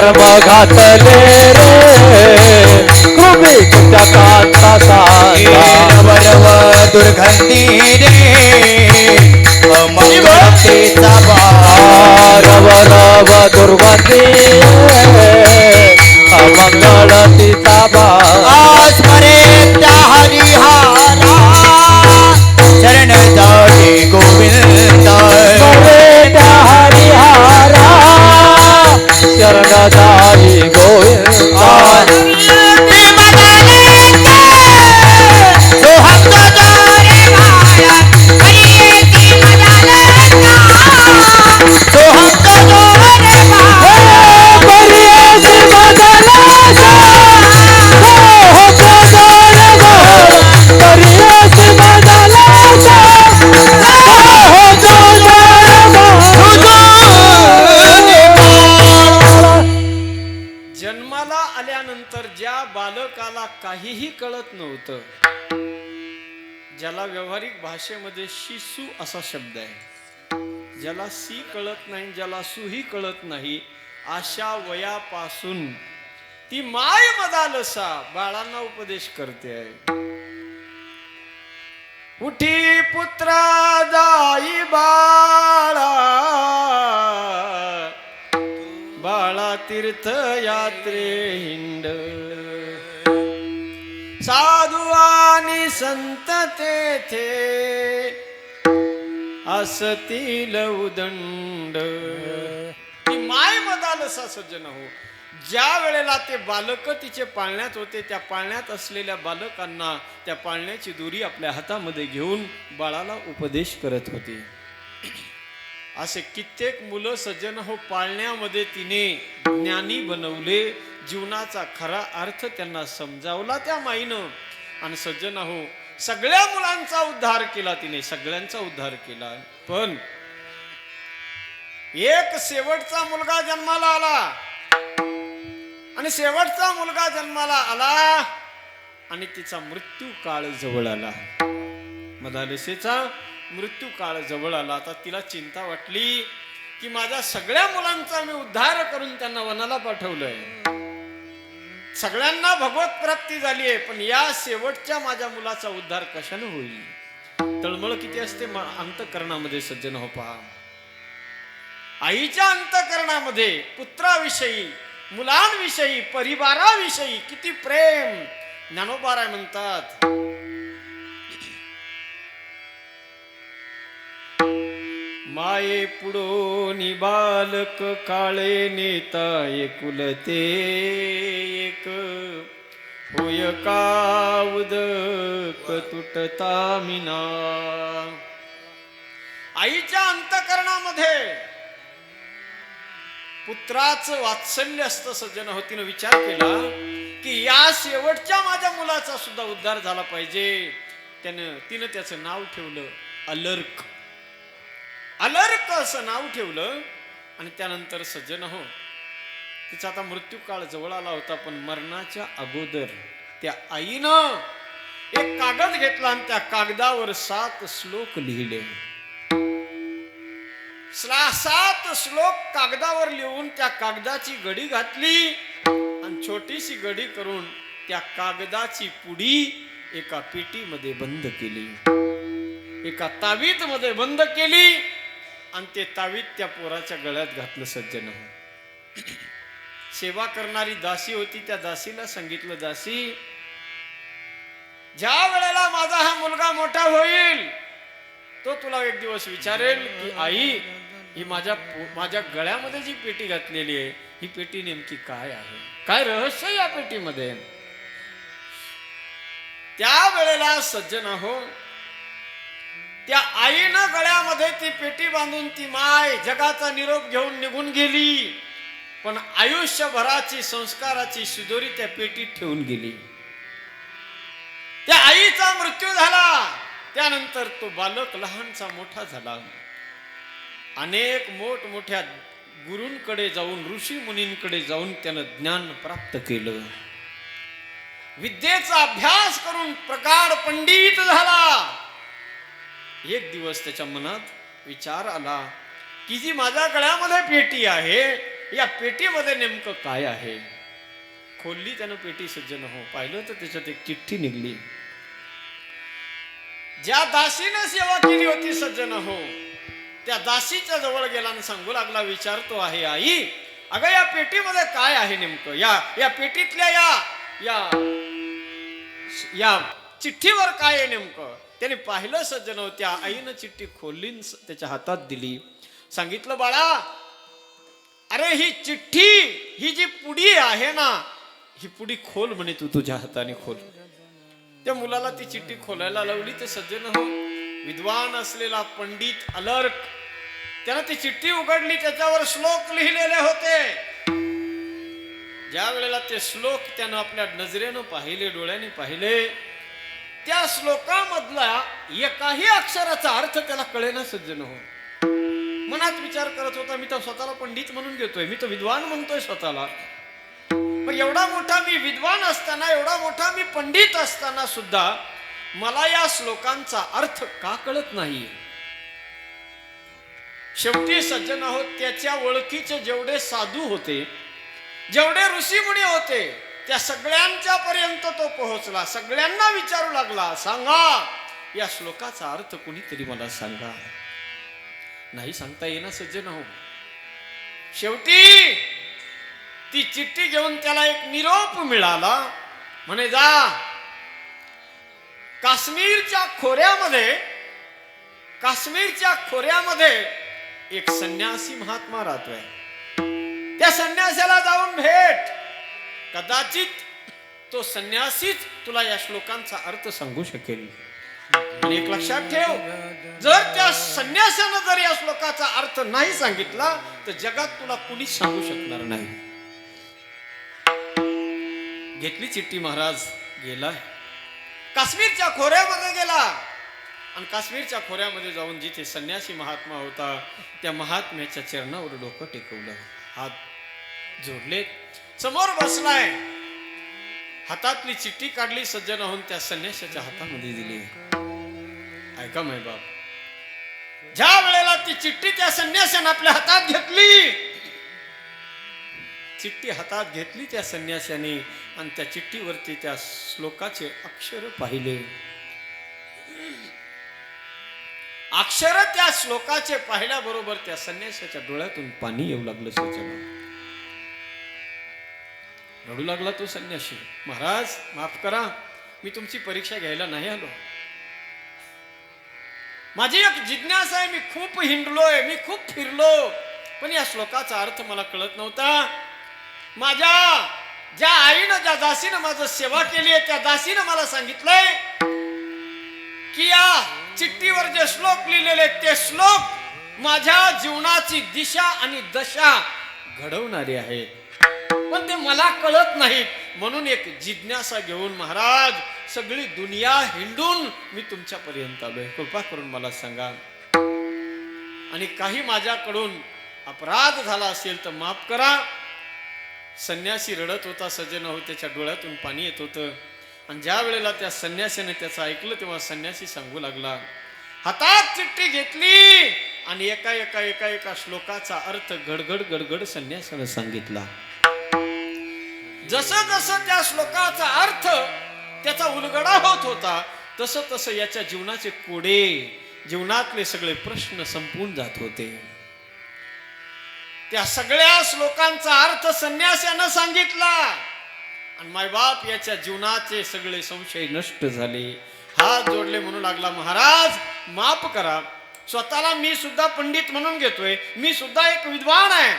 चरम घातली रे. कुर्मी कीटकांचा साथ हरी चर्म घातले रे कृमी कीटकांचा साधा वरव दुर्गंधी रे अमंगतेचा बार ज्याला व्यावहारिक भाषेमध्ये शिशु असा शब्द आहे. ज्याला सी कळत नाही ज्याला सुही कळत नाही अशा वयापासून ती माय मदालसा बाळांना उपदेश करते. आहे उठी पुत्रा जाई बाळा. बाळा तीर्थ यात्रे हिंड. संत तेथे असतील उदंड. ती माय मदालसा सज्जन हो. ज्या वेळेला ते बालक तिचे पाळण्यात होते त्या पाळण्यात असलेल्या बालकांना त्या पाळण्याची दोरी आपल्या हातामध्ये घेऊन बाळाला उपदेश करत होती. असे कित्येक मुलं सज्जन हो पाळण्यामध्ये तिने ज्ञानी बनवले जीवनाचा खरा अर्थ त्यांना समजावला त्या माईनं. आणि सज्जन हो सगळ्या मुलांचा उद्धार केला तिने सगळ्यांचा उद्धार केला. पण एक शेवटचा मुलगा जन्माला आला. आणि शेवटचा मुलगा जन्माला आला आणि तिचा मृत्यू काळ जवळ आला. मदालसेचा मृत्यू काळ जवळ आला. आता तिला चिंता वाटली की माझ्या सगळ्या मुलांचा मी उद्धार करून त्यांना वनाला पाठवलंय. सगळ्यांना भगवत प्राप्ती झाली आहे पण या शेवटच्या माझ्या मुलाचा उद्धार कशाने होईल? तळमळ किती असते अंतकरणामध्ये सज्जन हो पहा. आईच्या अंतकरणामध्ये पुत्राविषयी मुलांविषयी परिवाराविषयी किती प्रेम ज्ञानोबाराय म्हणतात. माये पुढो बालक काळे नेता एकुलते एक. होय का उदक तुटता मिना? आईच्या अंतकरणामध्ये पुत्राचं वात्सल्य असतं सज्जन होतीनं विचार केला की या शेवटच्या माझ्या मुलाचा सुद्धा उद्धार झाला पाहिजे. त्यानं तिनं त्याचं नाव ठेवलं अलर्क. अलर्क असं नाव ठेवलं आणि त्यानंतर सज्जन हो. तिचा आता मृत्यू काळ जवळ आला होता पण मरणाच्या अगोदर त्या आईनं एक कागद घेतला आणि त्या कागदावर सात श्लोक लिहिले. सात श्लोक कागदावर लिहून त्या कागदाची गडी घातली आणि छोटीशी गडी करून त्या कागदाची पुडी एका पेटीमध्ये बंद केली. एका तावीत मध्ये बंद केली. आणि ते तावीत त्या पोराच्या गळ्यात घातलं सज्जन हो. सेवा करणारी दासी होती त्या दासीला सांगितलं दासी ज्या वेळेला माझा हा मुलगा मोठा होईल तो तुला एक दिवस विचारेल की आई ही माझ्या माझ्या गळ्यामध्ये जी पेटी घातलेली आहे ही पेटी नेमकी काय आहे काय रहस्य या पेटीमध्ये त्या वेळेला सज्जन हो त्या आईनं गळ्यामध्ये ती पेटी बांधून ती माय जगाचा निरोप घेऊन निघून गेली. पण आयुष्यभराची संस्काराची शिदोरी त्या पेटीत ठेवून गेली. त्या आईचा मृत्यू झाला. त्यानंतर तो बालक लहानचा मोठा झाला. अनेक मोठमोठ्या गुरूंकडे जाऊन ऋषी मुनींकडे जाऊन त्यानं ज्ञान प्राप्त केलं. विद्येचा अभ्यास करून प्रकार पंडित झाला. एक दिवस त्याच्या मनात विचार आला की जी माझ्या गळ्यामध्ये पेटी आहे या पेटीमध्ये नेमकं काय आहे? खोलली त्यानं पेटी सज्जन हो. पाहिलं तर त्याच्यात एक चिठ्ठी निघली. ज्या दासीनं सेवा केली होती सज्जन हो त्या दासीच्या जवळ गेला आणि सांगू लागला विचारतो आहे आई. अगं या पेटीमध्ये काय आहे नेमकं? या या पेटीतल्या या या या चिठ्ठीवर काय आहे नेमकं? त्याने पाहिलं सज्जन हो, त्या आईनं चिठ्ठी खोलीन त्याच्या हातात दिली. सांगितलं बाळा अरे ही चिठ्ठी ही जी पुडी आहे ना ही पुडी खोल म्हणे तू तुझ्या हाताने खोल. त्या मुलाला ती चिठ्ठी खोलायला लावली. ते सज्जन हो विद्वान असलेला पंडित अलर्क त्यानं ती चिठ्ठी उघडली. त्याच्यावर श्लोक लिहिलेले होते. ज्या वेळेला ते श्लोक त्यानं आपल्या नजरेनं पाहिले डोळ्याने पाहिले त्या श्लोकामधला एकाही अक्षराचा अर्थ त्याला कळेना सज्जन हो. मनात विचार करत होता मी तर स्वतःला पंडित म्हणून घेतोय. मी तर विद्वान म्हणतोय स्वतःला. पण एवढा मोठा मी विद्वान असताना एवढा मोठा मी पंडित असताना सुद्धा मला या श्लोकांचा अर्थ का कळत नाही शेवटी सज्जन आहोत त्याच्या ओळखीचे जेवढे साधू होते जेवढे ऋषीमुनी होते त्या सगळ्यांच्या पर्यंत तो पोहोचला. सगळ्यांना विचारू लागला सांगा. या श्लोकाचा अर्थ कुणीतरी मला सांगा. नाही सांगता येणार सज्जन हो. शेवटी ती चिठ्ठी घेऊन त्याला एक निरोप मिळाला. म्हणे जा. काश्मीरच्या खोऱ्यामध्ये काश्मीरच्या खोऱ्यामध्ये एक संन्यासी महात्मा राहतोय. त्या संन्यासाला जाऊन भेट. कदाचित तो संन्यासीच तुला या श्लोकांचा अर्थ सांगू शकेल. एक लक्षात ठेव जर त्या संन्यासानं जर या श्लोकाचा अर्थ नाही सांगितला तर जगात तुला कुणीच सांगू शकणार नाही. घेतली चिठ्ठी महाराज गेला. काश्मीरच्या खोऱ्यामध्ये गेला. आणि काश्मीरच्या खोऱ्यामध्ये जाऊन जिथे संन्यासी महात्मा होता त्या महात्म्याच्या चरणावर डोकं टेकवलं. हात जोडले. समोर बसलाय. हातातली चिठ्ठी काढली सज्जन होऊन त्या संन्याशाच्या हातामध्ये दिली. ऐका माय बाप. ज्या वेळेला ती चिठ्ठी त्या संन्याशाने आपल्या हातात घेतली. चिठ्ठी हातात घेतली त्या संन्याशाने आणि त्या चिठ्ठीवरती त्या श्लोकाचे अक्षर पाहिले. अक्षर त्या श्लोकाचे पाहिल्याबरोबर त्या संन्याशाच्या डोळ्यातून पाणी येऊ लागलं सज्जन रडू लागला तो संन्याशी. महाराज माफ करा. मी तुमची परीक्षा घ्यायला नाही आलो. माझी एक जिज्ञासा आहे. मी खूप हिंडलोय. मी खूप फिरलो. पण या श्लोकाचा अर्थ मला कळत नव्हता. माझ्या ज्या आईनं ज्या दासीनं माझं सेवा केली आहे त्या दासीनं मला सांगितलंय की या चिठ्ठीवर जे श्लोक लिहिलेले ते श्लोक माझ्या जीवनाची दिशा आणि दशा घडवणारे आहेत. पण ते मला कळत नाहीत. म्हणून एक जिज्ञासा घेऊन महाराज सगळी दुनिया हिंडून मी तुमच्यापर्यंत आलोय. कृपा करून मला सांगा. आणि काही माझ्याकडून अपराध झाला असेल तर माफ करा. संन्यासी रडत होता सज्जन हो त्याच्या डोळ्यातून पाणी येत होतं. आणि ज्या वेळेला त्या संन्यासीने त्याचं ऐकलं तेव्हा संन्यासी सांगू लागला हातात चिठ्ठी घेतली. आणि एका एका एका एका श्लोकाचा अर्थ गडगड गडगड संन्यासानं सांगितला. जसं जसं त्या श्लोकाचा अर्थ त्याचा उलगडा होत होता तसं तसं याच्या जीवनाचे कोडे जीवनातले सगळे प्रश्न संपून जात होते. त्या सगळ्या श्लोकांचा अर्थ संन्यासानं सांगितला. आणि मायबाप याच्या जीवनाचे सगळे संशय नष्ट झाले. हात जोडले म्हणू लागला महाराज माफ करा. स्वतःला मी सुद्धा पंडित म्हणून घेतोय. मी सुद्धा एक विद्वान आहे.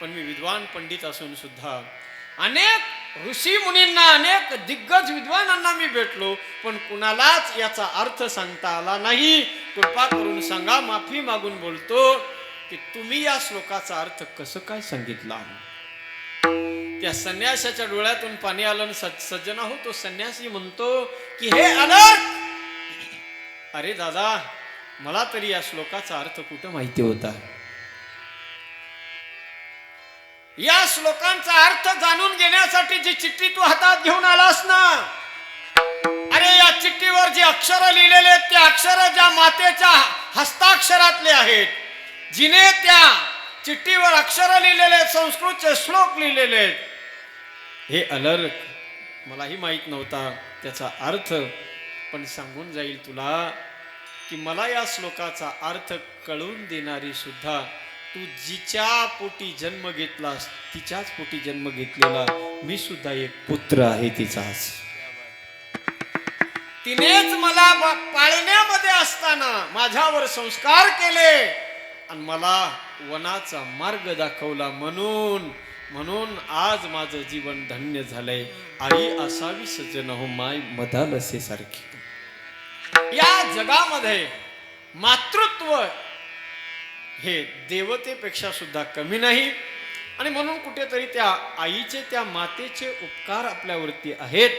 पण मी विद्वान पंडित असून सुद्धा अनेक ऋषी मुनींना अनेक दिग्गज विद्वानांना मी भेटलो पण कुणालाच याचा अर्थ सांगता आला नाही. कृपा करून सांगा माफी मागून बोलतो की तुम्ही या श्लोकाचा अर्थ कसं काय सांगितला? त्या संन्यासाच्या डोळ्यातून पाणी आलं सज्जना सज- सज्जन हो तो संन्यासी म्हणतो की हे अनर्थ! अरे दादा मला तरी या श्लोकाचा अर्थ कुठं माहिती होता? या श्लोकांचा अर्थ जाणून घेण्यासाठी जी चिठ्ठी तू हातात घेऊन आलास ना अरे या चिठ्ठीवर जी अक्षर लिहिलेले आहेत ते अक्षर ज्या मातेच्या हस्ताक्षरातले आहेत जिने त्या चिठ्ठीवर अक्षर लिहिलेले आहेत संस्कृतचे श्लोक लिहिलेले आहेत हे अलर्क मलाही माहीत नव्हता त्याचा अर्थ पण सांगून जाईल तुला की मला या श्लोकाचा अर्थ कळून देणारी सुद्धा तू जिच्या पोटी जन्म घेतलास तिच्याच पोटी जन्म घेतलेला मी सुद्धा एक पुत्र आहे तिचाच. तिनेच मला बा- पाळण्यामध्ये असताना माझ्यावर संस्कार केले आणि मला वनाचा मार्ग दाखवला म्हणून म्हणून आज माझं जीवन धन्य झालंय. आई असावी सज्जन हो माय मधालसे सारखी या जगामध्ये मातृत्व हे देवतेपेक्षा सुद्धा कमी नाही. आणि म्हणून कुठेतरी त्या आईचे त्या मातेचे उपकार आपल्यावरती आहेत.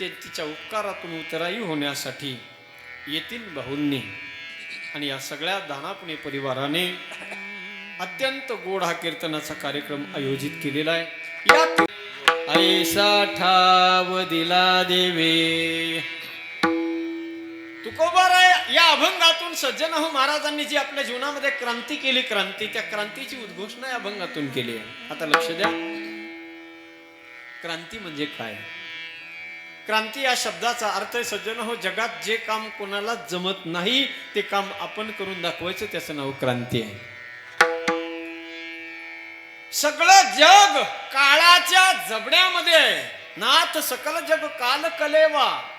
ते तिच्या उपकारातून उतराई होण्यासाठी येतील बहुंनी. आणि या सगळ्या दानापुणे परिवाराने अत्यंत गोड हा कीर्तनाचा कार्यक्रम आयोजित केलेला आहे. या ऐसा ठाव दिला देवे. तुकोबार या अभंगातून सज्जनाहू महाराजांनी जी आपल्या जीवनामध्ये क्रांती केली क्रांती त्या क्रांतीची उद्घोषणा या अभंगातून केली आहे. आता लक्ष द्या. क्रांती म्हणजे काय? क्रांती या शब्दाचा अर्थ आहे सज्जन हो जगात जे काम कोणाला जमत नाही ते काम आपण करून दाखवायचं त्याचं नाव क्रांती आहे. सगळं जग काळाच्या जबड्यामध्ये आहे. नाथ सकल जग काल कलेवा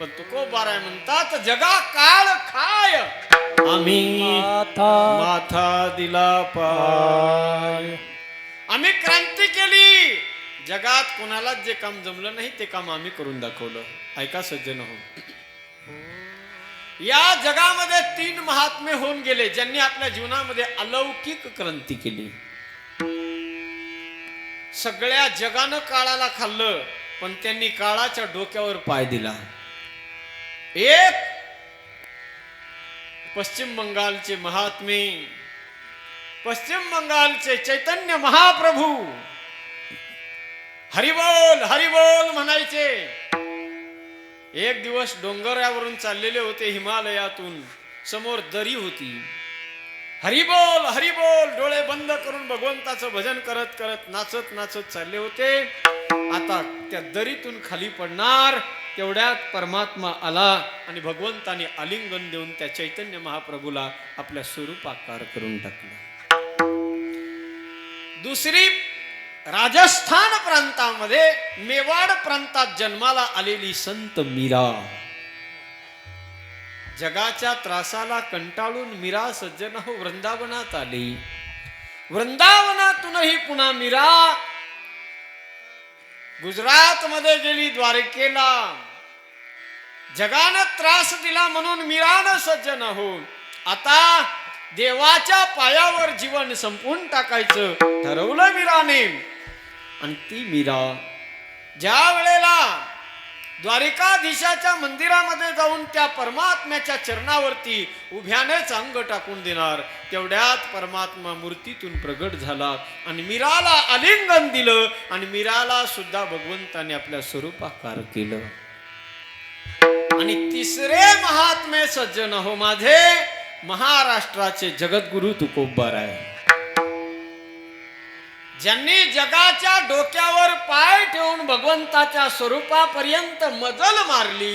पण तुकोबाराय म्हणतात जगा काळ खाय. आम्ही माथा. माथा दिला पाय. आम्ही क्रांती केली. जगात कोणालाच जे काम जमलं नाही ते काम आम्ही करून दाखवलं. ऐका सज्जन हो. या जगामध्ये तीन महात्मे होऊन गेले ज्यांनी आपल्या जीवनामध्ये अलौकिक क्रांती केली. सगळ्या जगानं काळाला खाल्लं पण त्यांनी काळाच्या डोक्यावर पाय दिला. एक पश्चिम बंगालचे महात्मे पश्चिम बंगालचे चैतन्य महाप्रभू हरिबोल हरिबोल म्हणायचे. एक दिवस डोंगरावरून चाललेले होते हिमालयातून समोर दरी होती. हरिबोल हरिबोल डोळे बंद करून भगवंताचं भजन करत करत नाचत नाचत चालले होते. आता त्या दरीतून खाली पडणार तेवढ्यात परमात्मा आला आणि भगवंताने आलिंगन देऊन त्या चैतन्य महाप्रभूला आपल्या स्वरूपाकार करून टाकलं. दुसरी राजस्थान प्रांतामध्ये मेवाड प्रांतात जन्माला आलेली संत मीरा. जगाच्या त्रासाला कंटाळून मीरा सज्जन हो वृंदावनात आली. वृंदावनातूनही पुन्हा मीरा. गुजरात मध्ये गेली द्वारकेला. जगानं त्रास दिला म्हणून मीरानं सज्जन हो आता देवाच्या पायावर जीवन संपून टाकायचं ठरवलं मीराने. आणि ती मीरा ज्या वेळेला द्वारिकाधीशाच्या मंदिरामध्ये जाऊन त्या परमात्म्याच्या चरणावरती उभ्यानेच अंग टाकून देणार. तेवढ्यात परमात्मा मूर्तीतून प्रगट झाला आणि मीराला आलिंगन दिलं आणि मीराला सुद्धा भगवंताने आपल्या स्वरूपाकार केलं. आणि तिसरे महात्मे सज्जन हो माझे महाराष्ट्राचे जगद्गुरु तुकोबार आहे ज्यांनी जगाच्या डोक्यावर पाय ठेवून भगवंताच्या स्वरूपापर्यंत मजल मारली